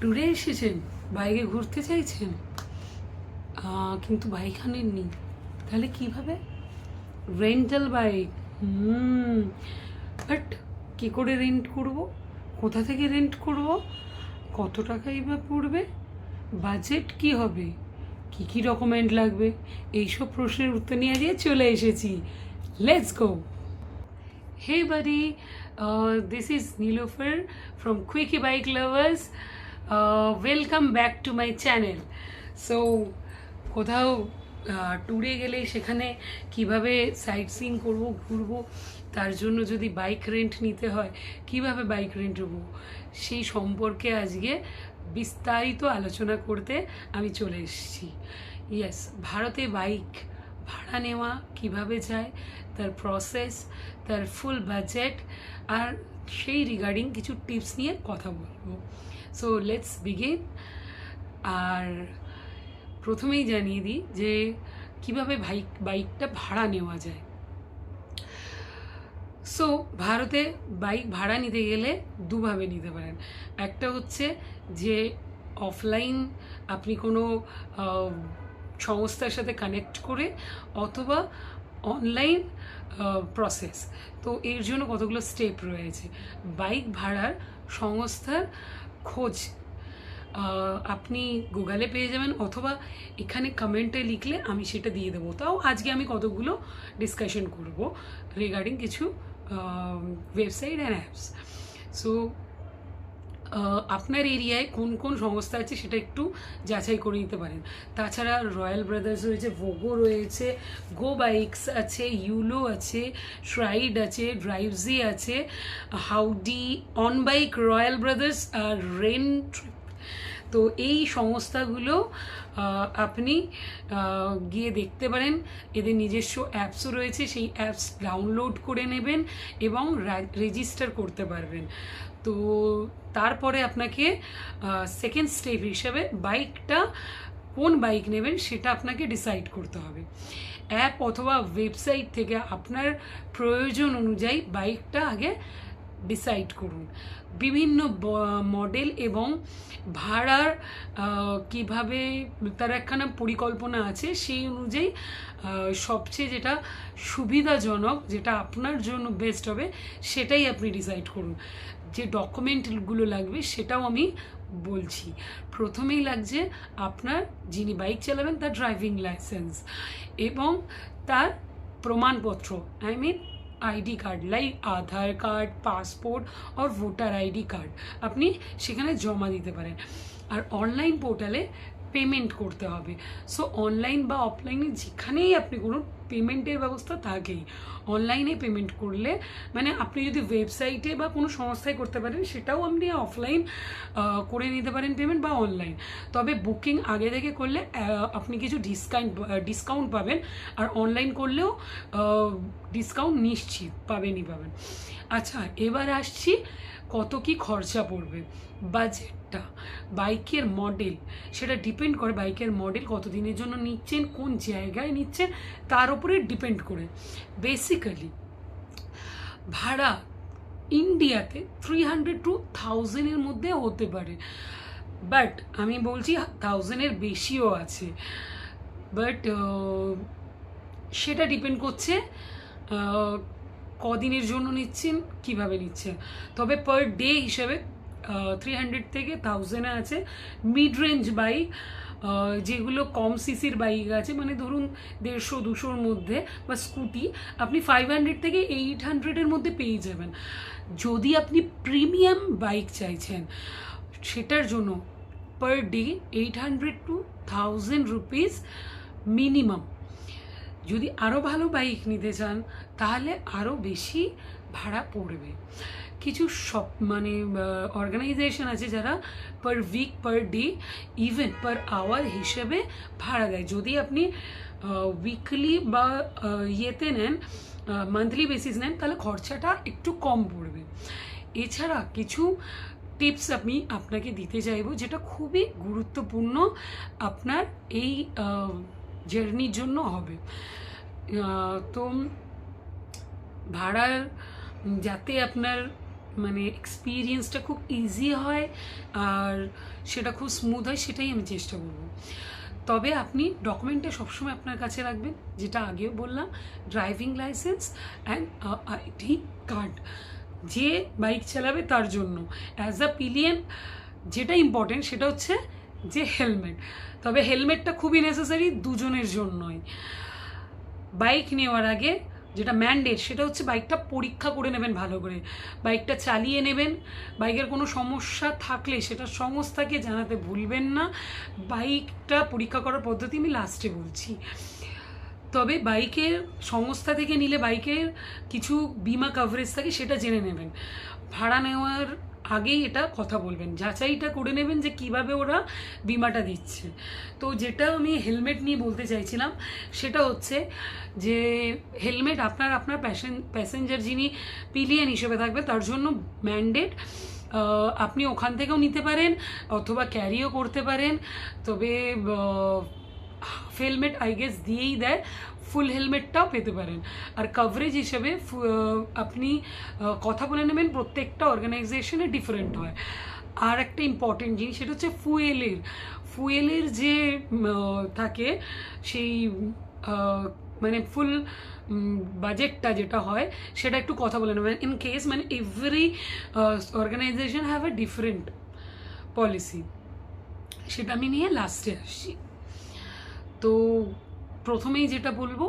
ট্যুরে এসেছেন? বাইকে ঘুরতে চাইছেন? কিন্তু বাইক আনেননি। তাহলে কীভাবে? Rental bike hmm. বাট কী করে রেন্ট করব? কোথা থেকে রেন্ট করব? কত টাকাই বা পড়বে? বাজেট কি হবে? কি কি ডকুমেন্ট লাগবে? এইসব প্রশ্নের উত্তর নিয়ে দিয়ে চলে এসেছি। Let's go Hey buddy, uh, this is from from bike Bike Lovers. Back to my channel so কোথাও ট্যুরে গেলে সেখানে কীভাবে সাইট সিং করব, ঘুরবো, তার জন্য যদি বাইক রেন্ট নিতে হয়, কীভাবে বাইক রেন্ট নেব, সেই সম্পর্কে আজকে বিস্তারিত আলোচনা করতে আমি চলে এসেছি ইয়েস ভারতে বাইক ভাড়া নেওয়া কীভাবে যায়, তার প্রসেস তার ফুল বাজেট আর সেই রিগার্ডিং কিছু টিপস নিয়ে কথা বলব সো লেটস বিগিন আর প্রথমেই জানিয়ে দিই যে কীভাবে বাইক, বাইকটা ভাড়া নেওয়া যায়। সো ভারতে বাইক ভাড়া নিতে গেলে দুভাবে নিতে পারেন। একটা হচ্ছে যে অফলাইন আপনি কোনো সংস্থার সাথে কানেক্ট করে অথবা অনলাইন প্রসেস তো এর জন্য কতগুলো স্টেপ রয়েছে। বাইক ভাড়ার সংস্থার খোঁজ। আপনি গুগলে পেয়ে যাবেন অথবা এখানে কমেন্টে লিখলে আমি সেটা দিয়ে দেবো। তাও আজকে আমি কতগুলো ডিসকাশন করব রিগার্ডিং কিছু ওয়েবসাইট অ্যান্ড অ্যাপস সো আপনার এরিয়ায় কোন কোন সংস্থা আছে সেটা একটু যাচাই করে নিতে পারেন। তাছাড়া রয়্যাল ব্রাদার্স রয়েছে ভোগো রয়েছে গো বাইকস আছে ইউলো আছে শ্রাইড আছে ড্রাইভজি আছে howdy on bike Royal Brothers R rent তো এই সংস্থাগুলো আপনি গিয়ে দেখতে পারেন। এদের নিজস্ব অ্যাপসও রয়েছে, সেই অ্যাপস ডাউনলোড করে নেবেন এবং রেজিস্টার করতে পারবেন। তো তারপরে আপনাকে সেকেন্ড স্টেপ হিসাবে বাইকটা কোন বাইক নেবেন সেটা আপনাকে ডিসাইড করতে হবে। অ্যাপ অথবা ওয়েবসাইট থেকে আপনার প্রয়োজন অনুযায়ী বাইকটা আগে ডিসাইড করুন। বিভিন্ন মডেল এবং ভাড়ার কীভাবে তার একখানা পরিকল্পনা আছে, সেই অনুযায়ী সবচেয়ে যেটা সুবিধাজনক, যেটা আপনার জন্য বেস্ট হবে, সেটাই আপনি ডিসাইড করুন। যে ডকুমেন্টগুলো লাগবে, সেটাও আমি বলছি। প্রথমেই লাগছে আপনার যিনি বাইক চালাবেন, তার ড্রাইভিং লাইসেন্স এবং তার প্রমাণপত্র। I mean ID card like Aadhaar card passport R voter ID card আপনি সেখানে জমা দিতে পারেন আর অনলাইন পোর্টালে পেমেন্ট করতে হবে। সো অনলাইন বা অফলাইনে যেখানেই আপনি করুন পেমেন্টের ব্যবস্থা থাকেই। অনলাইনে পেমেন্ট করলে মানে আপনি যদি ওয়েবসাইটে বা কোনো সংস্থায় করতে পারেন, সেটাও আপনি অফলাইন করে নিতে পারেন পেমেন্ট বা অনলাইন তবে বুকিং আগে থেকে করলে আপনি কিছু ডিসকাউন্ট ডিসকাউন্ট পাবেন। আর অনলাইন করলেও ডিসকাউন্ট নিশ্চিত পাবেনই পাবেন। আচ্ছা এবার আসছি, কত কি খরচা পড়বে? বাজেটটা বাইকের মডেল সেটা ডিপেন্ড করে বাইকের মডেল কত দিনের জন্য নিচ্ছেন, কোন জায়গায় নিচ্ছেন, তার উপরে ডিপেন্ড করে। বেসিক্যালি ভাড়া ইন্ডিয়াতে থ্রি হান্ড্রেড টু থাউজেন্ডের মধ্যে হতে পারে। বাট আমি বলছি থাউজেন্ডের বেশিও আছে। বাট সেটা ডিপেন্ড করছে কদিনের জন্য নিচ্ছেন, কীভাবে নিচ্ছেন। তবে পার ডে হিসেবে থ্রি হান্ড্রেড থেকে থাউজেন্ডে আছে। মিড রেঞ্জ বাইক যেগুলো কম সিসির বাইক আছে মানে ধরুন দেড়শো, দুশোর মধ্যে, বা স্কুটি আপনি ফাইভ হান্ড্রেড থেকে এইট হান্ড্রেডের মধ্যে পেয়ে যাবেন। যদি আপনি প্রিমিয়াম বাইক চাইছেন, সেটার জন্য per day eight hundred to thousand rupees minimum যদি আরও ভালো বাইক নিতে চান, তাহলে আরও বেশি ভাড়া পড়বে। কিছু সব মানে অর্গানাইজেশন আছে যারা per week per day even per hour হিসেবে ভাড়া দেয়। যদি আপনি উইকলি বা ইয়েতে নেন মান্থলি বেসিস নেন, তাহলে খরচাটা একটু কম পড়বে। এছাড়া কিছু টিপস আমি আপনাকে দিতে চাইব, যেটা খুবই গুরুত্বপূর্ণ আপনার এই জার্নির জন্য হবে। তো ভাড়ার, যাতে আপনার মানে এক্সপিরিয়েন্সটা খুব ইজি হয় আর সেটা খুব স্মুথ হয় সেটাই আমি চেষ্টা করব। তবে আপনি ডকুমেন্টটা সবসময় আপনার কাছে রাখবেন, যেটা আগেও বললাম driving licence and ID card যে বাইক চালাবে তার জন্য। অ্যাজ আ পিলিয়ন যেটা ইম্পর্টেন্ট সেটা হচ্ছে যে হেলমেট তবে হেলমেটটা খুবই নেসেসারি দুজনের জন্যই। বাইক নেওয়ার আগে যেটা ম্যান্ডেট সেটা হচ্ছে বাইকটা পরীক্ষা করে নেবেন ভালো করে। বাইকটা চালিয়ে নেবেন বাইকের কোনো সমস্যা থাকলে সেটা সংস্থাকে জানাতে ভুলবেন না। বাইকটা পরীক্ষা করার পদ্ধতি আমি লাস্টে বলছি। তবে বাইকের সংস্থা থেকে নিলে বাইকের কিছু বিমা কাভারেজ থাকে সেটা জেনে নেবেন। ভাড়া নেওয়ার আগেই এটা কথা বলবেন, যাচাইটা করে নেবেন যে কীভাবে ওরা বিমাটা দিচ্ছে। তো যেটা আমি হেলমেট নিয়ে বলতে চাইছিলাম, সেটা হচ্ছে যে হেলমেট আপনার আপনার প্যাসেন, প্যাসেঞ্জার যিনি পিলিয়ন হিসেবে থাকবে, তার জন্য ম্যান্ডেট আপনি ওখান থেকেও নিতে পারেন, অথবা ক্যারিও করতে পারেন। তবে হেলমেট আই গেস দিয়েই দেয় ফুল হেলমেটটাও পেতে পারেন আর কভারেজ হিসেবে আপনি কথা বলে নেবেন প্রত্যেকটা অর্গানাইজেশনে ডিফারেন্ট হয় আর একটা ইম্পর্টেন্ট জিনিস সেটা হচ্ছে ফুয়েলের ফুয়েলের যে থাকে সেই মানে ফুল বাজেটটা যেটা হয় সেটা একটু কথা বলে নেবেন ইন কেস মানে every organisation have a different policy সেটা আমি নিয়ে লাস্টে আসছি তো প্রথমেই যেটা বলব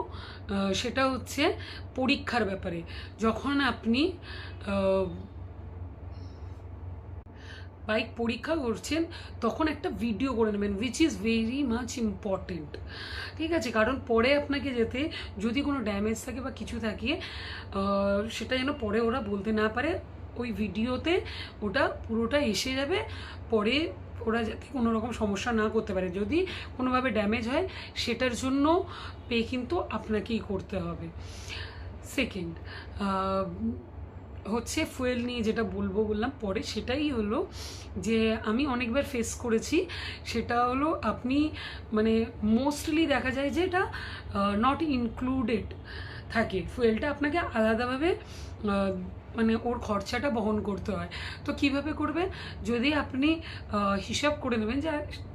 সেটা হচ্ছে পরীক্ষার ব্যাপারে। যখন আপনি বাইক পরীক্ষা করছেন, তখন একটা ভিডিও করে নেবেন which is very much important ঠিক আছে? কারণ পরে আপনাকে যেতে, যদি কোনো ড্যামেজ থাকে বা কিছু থাকে সেটা যেন পরে ওরা বলতে না পারে, ওই ভিডিওতে ওটা পুরোটা এসে যাবে, পরে ওরা যাতে কোনো রকম সমস্যা না করতে পারে। যদি কোনোভাবে ড্যামেজ হয়, সেটার জন্য পে কিন্তু আপনাকেই করতে হবে। সেকেন্ড হচ্ছে ফুয়েল নিয়ে যেটা বলব বললাম পরে, সেটাই হলো যে আমি অনেকবার ফেস করেছি, সেটা হলো আপনি মানে মোস্টলি দেখা যায় যে এটা নট ইনক্লুডেড থাকে। ফুয়েলটা আপনাকে আলাদাভাবে মানে ওর খরচাটা বহন করতে হয়। তো কীভাবে করবে যদি আপনি হিসাব করে নেবেন যে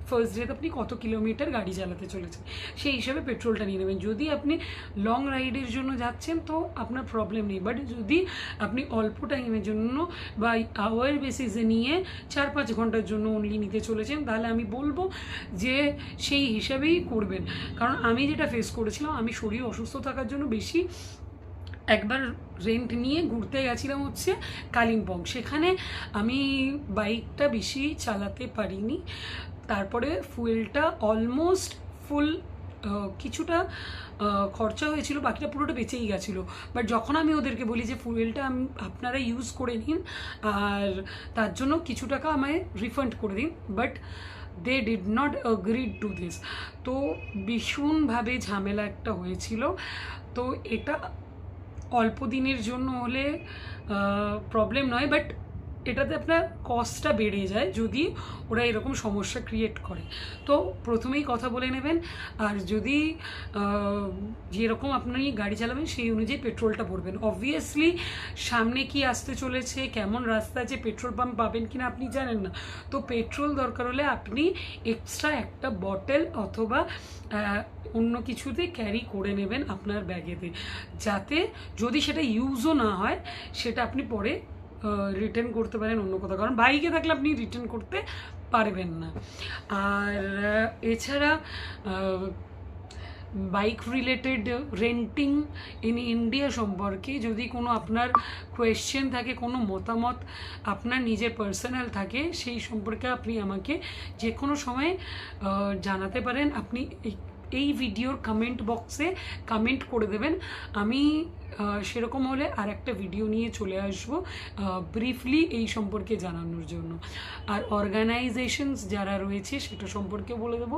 ফার্স্ট ডেতে আপনি কত কিলোমিটার গাড়ি চালাতে চলেছেন, সেই হিসাবে পেট্রোলটা নিয়ে নেবেন। যদি আপনি লং রাইডের জন্য যাচ্ছেন, তো আপনার প্রবলেম নেই। বাট যদি আপনি অল্প টাইমের জন্য বা আওয়ার বেসিসে নিয়ে চার পাঁচ ঘণ্টার জন্য অনলি নিতে চলেছেন, তাহলে আমি বলব যে, সেই হিসাবেই করবেন। কারণ আমি যেটা ফেস করেছিলাম, আমি শরীর অসুস্থ থাকার জন্য বেশি একবার রেন্ট নিয়ে ঘুরতে গেছিলাম হচ্ছে কালিম্পং। সেখানে আমি বাইকটা বেশি চালাতে পারিনি। তারপরে ফুয়েলটা অলমোস্ট ফুল কিছুটা খরচা হয়েছিল, বাকিটা পুরোটা বেঁচেই গেছিল। বাট যখন আমি ওদেরকে বলি যে ফুয়েলটা আপনারা ইউজ করে নিন, আর তার জন্য কিছু টাকা আমায় রিফান্ড করে দিন but they did not agreed to this তো ভীষণভাবে ঝামেলা একটা হয়েছিল। তো এটা অল্প দিনের জন্য হলে প্রবলেম নয় বাট এটাতে আপনার কস্টটা বেড়ে যায় যদি ওরা এরকম সমস্যা ক্রিয়েট করে। তো প্রথমেই কথা বলে নেবেন, আর যদি যেরকম আপনি গাড়ি চালাবেন সেই অনুযায়ী পেট্রোলটা ভরবেন। অবভিয়াসলি সামনে কি আসতে চলেছে, কেমন রাস্তা আছে পেট্রোল পাম্প পাবেন কিনা আপনি জানেন না। তো পেট্রোল দরকার হলে আপনি এক্সট্রা একটা বটেল অথবা অন্য কিছুতে ক্যারি করে নেবেন আপনার ব্যাগেতে যাতে যদি সেটা ইউজও না হয়, সেটা আপনি পরে রিটার্ন করতে পারেন অন্য কোথাও। কারণ বাইকে থাকলে আপনি রিটার্ন করতে পারবেন না। আর এছাড়া bike related renting in India সম্পর্কে যদি কোনো আপনার কোয়েশ্চেন থাকে, কোনো মতামত আপনার নিজের পার্সোনাল থাকে, সেই সম্পর্কে আপনি আমাকে যে কোনো সময় জানাতে পারেন। আপনি এই- এই ভিডিওর কমেন্ট বক্সে কমেন্ট করে দেবেন। আমি সেরকম হলে আর একটা ভিডিও নিয়ে চলে আসব ব্রিফলি এই সম্পর্কে জানানোর জন্য। আর অর্গানাইজেশনস যারা রয়েছে সেটা সম্পর্কে বলে দেবো।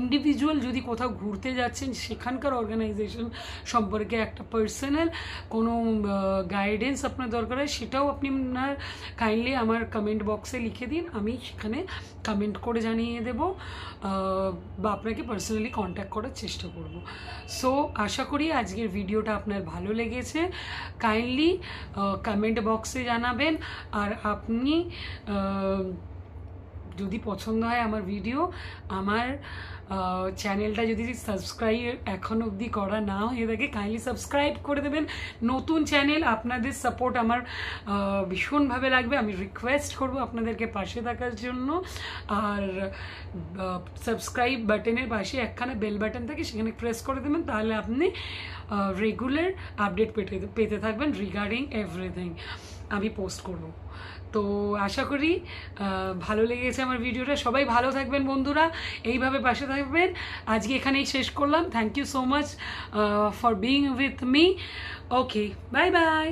ইন্ডিভিজুয়াল যদি কোথাও ঘুরতে যাচ্ছেন, সেখানকার অর্গানাইজেশন সম্পর্কে একটা পার্সোনাল কোনো গাইডেন্স আপনার দরকার হয়, সেটাও আপনি আপনার কাইন্ডলি আমার কমেন্ট বক্সে লিখে দিন। আমি সেখানে কমেন্ট করে জানিয়ে দেবো। বা আপনাকে পার্সোনালি কন্ট্যাক্ট করার চেষ্টা করব। সো আশা করি আজকের ভিডিওটা আপনার ভালো লেগেছে। কাইন্ডলি কমেন্ট বক্সে জানাবেন। আর আপনি যদি পছন্দ হয় আমার ভিডিও আমার চ্যানেলটা যদি সাবস্ক্রাইব এখন অবধি করা না হয়ে থাকে কাইন্ডলি সাবস্ক্রাইব করে দেবেন। নতুন চ্যানেল আপনাদের সাপোর্ট আমার ভীষণভাবে লাগবে। আমি রিকোয়েস্ট করব আপনাদেরকে পাশে থাকার জন্য। আর সাবস্ক্রাইব বাটনের পাশে একখানে বেল বাটন থাকে, সেখানে প্রেস করে দেবেন। তাহলে আপনি রেগুলার আপডেট পেতে পেতে থাকবেন রিগার্ডিং এভরিথিং আমি পোস্ট করব। তো আশা করি ভালো লেগেছে আমার ভিডিওটা সবাই ভালো থাকবেন বন্ধুরা। এইভাবে পাশে থাকবেন। আজকে এখানেই শেষ করলাম। Thank you so much for being with me okay bye bye